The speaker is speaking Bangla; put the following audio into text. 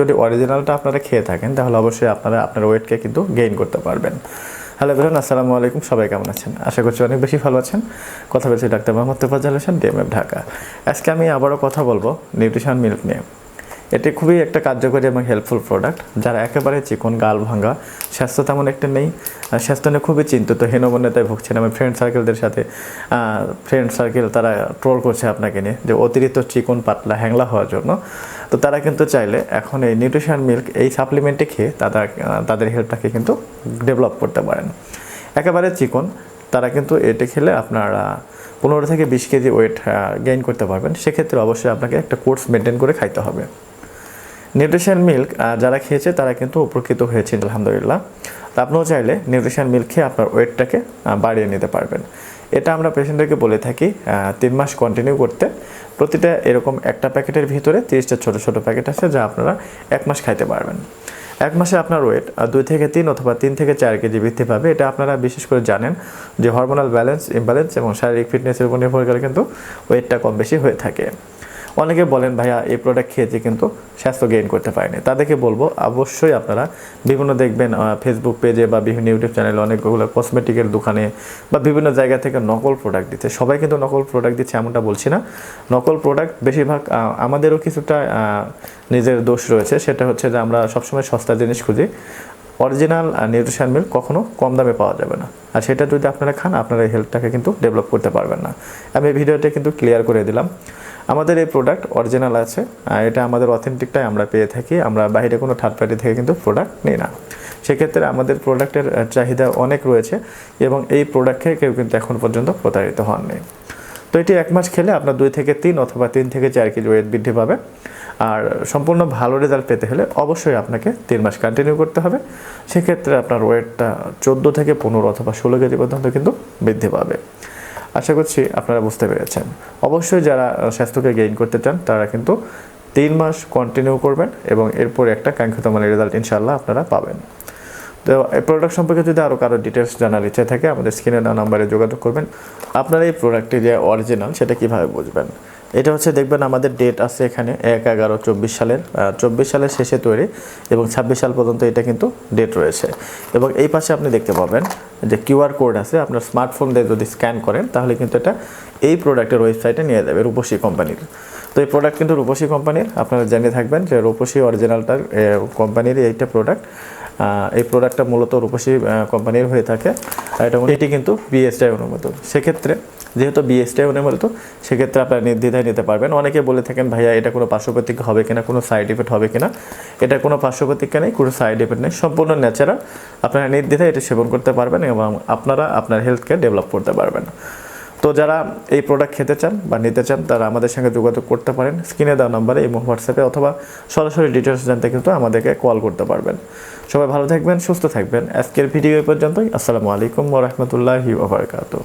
যদি অরিজিনালটা আপনারা খেয়ে থাকেন, তাহলে অবশ্যই আপনারা আপনার ওয়েটকে কিন্তু গেইন করতে পারবেন। হ্যালো ধরুন আসসালামু আলাইকুম, সবাই কেমন আছেন? আশা করছি অনেক বেশি ভালো আছেন। কথা বলছি ডাক্তার মোহাম্মদ তেফাজ হোসেন ডিএমএফ ঢাকা। আজকে আমি আবারও কথা বলব নিউট্রিশন মিল্ক নিয়ে। এটি খুবই একটা কার্যকরী এবং হেল্পফুল প্রোডাক্ট যারা একেবারে চিকন গাল ভাঙা, স্বাস্থ্য তেমন একটা নেই। স্বাস্থ্য নিয়ে খুবই চিন্তিত, হীনমন্যতায় ভুগছেন। আমার ফ্রেন্ড সার্কেলদের সাথে ফ্রেন্ড সার্কেল তারা ট্রোল করছে আপনাকে নিয়ে, যে অতিরিক্ত চিকন পাতলা হ্যাংলা হওয়ার জন্য। তো তারা কিন্তু চাইলে এখন এই নিউট্রিশন মিল্ক এই সাপ্লিমেন্টে খেয়ে তারা তাদের হেলথটাকে কিন্তু ডেভেলপ করতে পারেন। একেবারে চিকন, তারা কিন্তু এটি খেলে আপনারা পনেরো থেকে বিশ কেজি ওয়েট গেইন করতে পারবেন। সেক্ষেত্রে অবশ্যই আপনাকে একটা কোর্স মেনটেন করে খাইতে হবে। নিউট্রিশন মিল্ক যারা খেয়েছে, তারা কিন্তু উপকৃত হয়েছে আলহামদুলিল্লাহ। তো আপনিও চাইলে নিউট্রিশন মিল্ক খেয়ে আপনার ওয়েটটাকে বাড়িয়ে নিতে পারবেন। এটা আমরা পেশেন্টদেরকে বলে থাকি তিন মাস কন্টিনিউ করতে। প্রতিটা এরকম একটা প্যাকেটের ভিতরে তিরিশটা ছোটো ছোটো প্যাকেট আছে, যা আপনারা এক মাস খাইতে পারবেন। এক মাসে আপনার ওয়েট দুই থেকে তিন অথবা তিন থেকে চার কেজি বৃদ্ধি পাবে। এটা আপনারা বিশেষ করে জানেন যে হরমোনাল ব্যালেন্স ইমব্যালেন্স এবং শারীরিক ফিটনেসের উপর নির্ভর করে কিন্তু ওয়েটটা কম বেশি হয়ে থাকে। অনেকে বলেন, ভাইয়া, এই প্রোডাক্ট খেয়েছে কিন্তু স্বাস্থ্য গেইন করতে পারেনি। তাদেরকে বলব, অবশ্যই আপনারা বিভিন্ন দেখবেন ফেসবুক পেজে বা বিভিন্ন ইউটিউব চ্যানেলে অনেকগুলো কসমেটিকের দোকানে বা বিভিন্ন জায়গা থেকে নকল প্রোডাক্ট দিচ্ছে। সবাই কিন্তু নকল প্রোডাক্ট দিচ্ছে এমনটা বলছি না। নকল প্রোডাক্ট বেশিরভাগ আমাদেরও কিছুটা নিজের দোষ রয়েছে। সেটা হচ্ছে যে আমরা সবসময় সস্তা জিনিস খুঁজি। অরিজিনাল নিউট্রিশন মিল্ক কখনো কম দামে পাওয়া যাবে না। আর সেটা যদি আপনারা খান, আপনারা হেলথটাকে কিন্তু ডেভেলপ করতে পারবেন না। আমি ভিডিওটা কিন্তু ক্লিয়ার করে দিলাম। আমাদের এই প্রোডাক্ট অরিজিনাল আছে, আর এটা আমাদের অথেন্টিকটাই আমরা পেয়ে থাকি। আমরা বাইরে কোনো থার্ড পার্টি থেকে কিন্তু প্রোডাক্ট নিই না। সেক্ষেত্রে আমাদের প্রোডাক্টের চাহিদা অনেক রয়েছে এবং এই প্রোডাক্ট খেয়ে কেউ কিন্তু এখন পর্যন্ত প্রতারিত হননি। তো এটি এক মাস খেলে আপনার দুই থেকে তিন অথবা তিন থেকে চার কেজি ওয়েট বৃদ্ধি পাবে। আর সম্পূর্ণ ভালো রেজাল্ট পেতে হলে অবশ্যই আপনাকে তিন মাস কন্টিনিউ করতে হবে। সেক্ষেত্রে আপনার ওয়েটটা চোদ্দ থেকে পনেরো অথবা ষোলো কেজি পর্যন্ত কিন্তু বৃদ্ধি পাবে। আশা করছি আপনারা বুঝতে পেরেছেন। অবশ্যই যারা স্বাস্থ্যকে গেইন করতে চান, তারা কিন্তু তিন মাস কন্টিনিউ করবেন এবং এরপর একটা কাঙ্ক্ষিত মানে রেজাল্ট ইনশাল্লাহ আপনারা পাবেন। তো, এই প্রোডাক্ট সম্পর্কে যদি আরও কারও ডিটেলস জানার ইচ্ছা থাকে, আমাদের স্ক্রিনে নাম্বারে যোগাযোগ করবেন। আপনারা এই প্রোডাক্টটি যে অরিজিনাল সেটা কীভাবে বুঝবেন? এটা হচ্ছে দেখবেন আমাদের ডেট আছে এখানে এক এগারো চব্বিশ সালের চব্বিশ সালের শেষে তৈরি এবং ছাব্বিশ সাল পর্যন্ত এটা কিন্তু ডেট রয়েছে। এবং এই পাশে আপনি দেখতে পাবেন যে কিউআর কোড আছে, আপনার স্মার্টফোন দিয়ে যদি স্ক্যান করেন, তাহলে কিন্তু এটা এই প্রোডাক্টের ওয়েবসাইটে নিয়ে যাবে, রূপসী কোম্পানির তো এই প্রোডাক্ট কিন্তু রূপসী কোম্পানির আপনারা জেনে থাকবেন যে রূপসী অরিজিনালটার কোম্পানির এইটা প্রোডাক্ট এই প্রোডাক্টটা মূলত রূপসী কোম্পানির হয়ে থাকে। এটা এটি কিন্তু বিএসটাই অনুমোদিত সেক্ষেত্রে, যেহেতু বিএসটাই অনুমোদিত সেক্ষেত্রে আপনারা নির্দ্বিধায় নিতে পারবেন। অনেকে বলে থাকেন, ভাইয়া, এটা কোনো পার্শ্বপ্রতিক হবে কিনা, কোনো সাইড ইফেক্ট হবে কিনা? এটা কোনো পার্শ্ব নেই, কোনো সাইড ইফেক্ট নেই। সম্পূর্ণ ন্যাচারাল আপনারা নির্দ্বিধায় এটা সেবন করতে পারবেন এবং আপনারা আপনার হেলথকে ডেভেলপ করতে পারবেন। তো যারা এই প্রোডাক্ট খেতে চান বা নিতে চান, তারা আমাদের সঙ্গে যোগাযোগ করতে পারেন। স্ক্রিনে দেওয়া নাম্বারে এবং হোয়াটসঅ্যাপে অথবা সরাসরি ডিটেলস জানতে কিন্তু আমাদেরকে কল করতে পারবেন। সবাই ভালো থাকবেন, সুস্থ থাকবেন। আজকের ভিডিও পর্যন্তই। আসসালামু আলাইকুম ওরহমতুল্লাহি ওবরাকাতুহ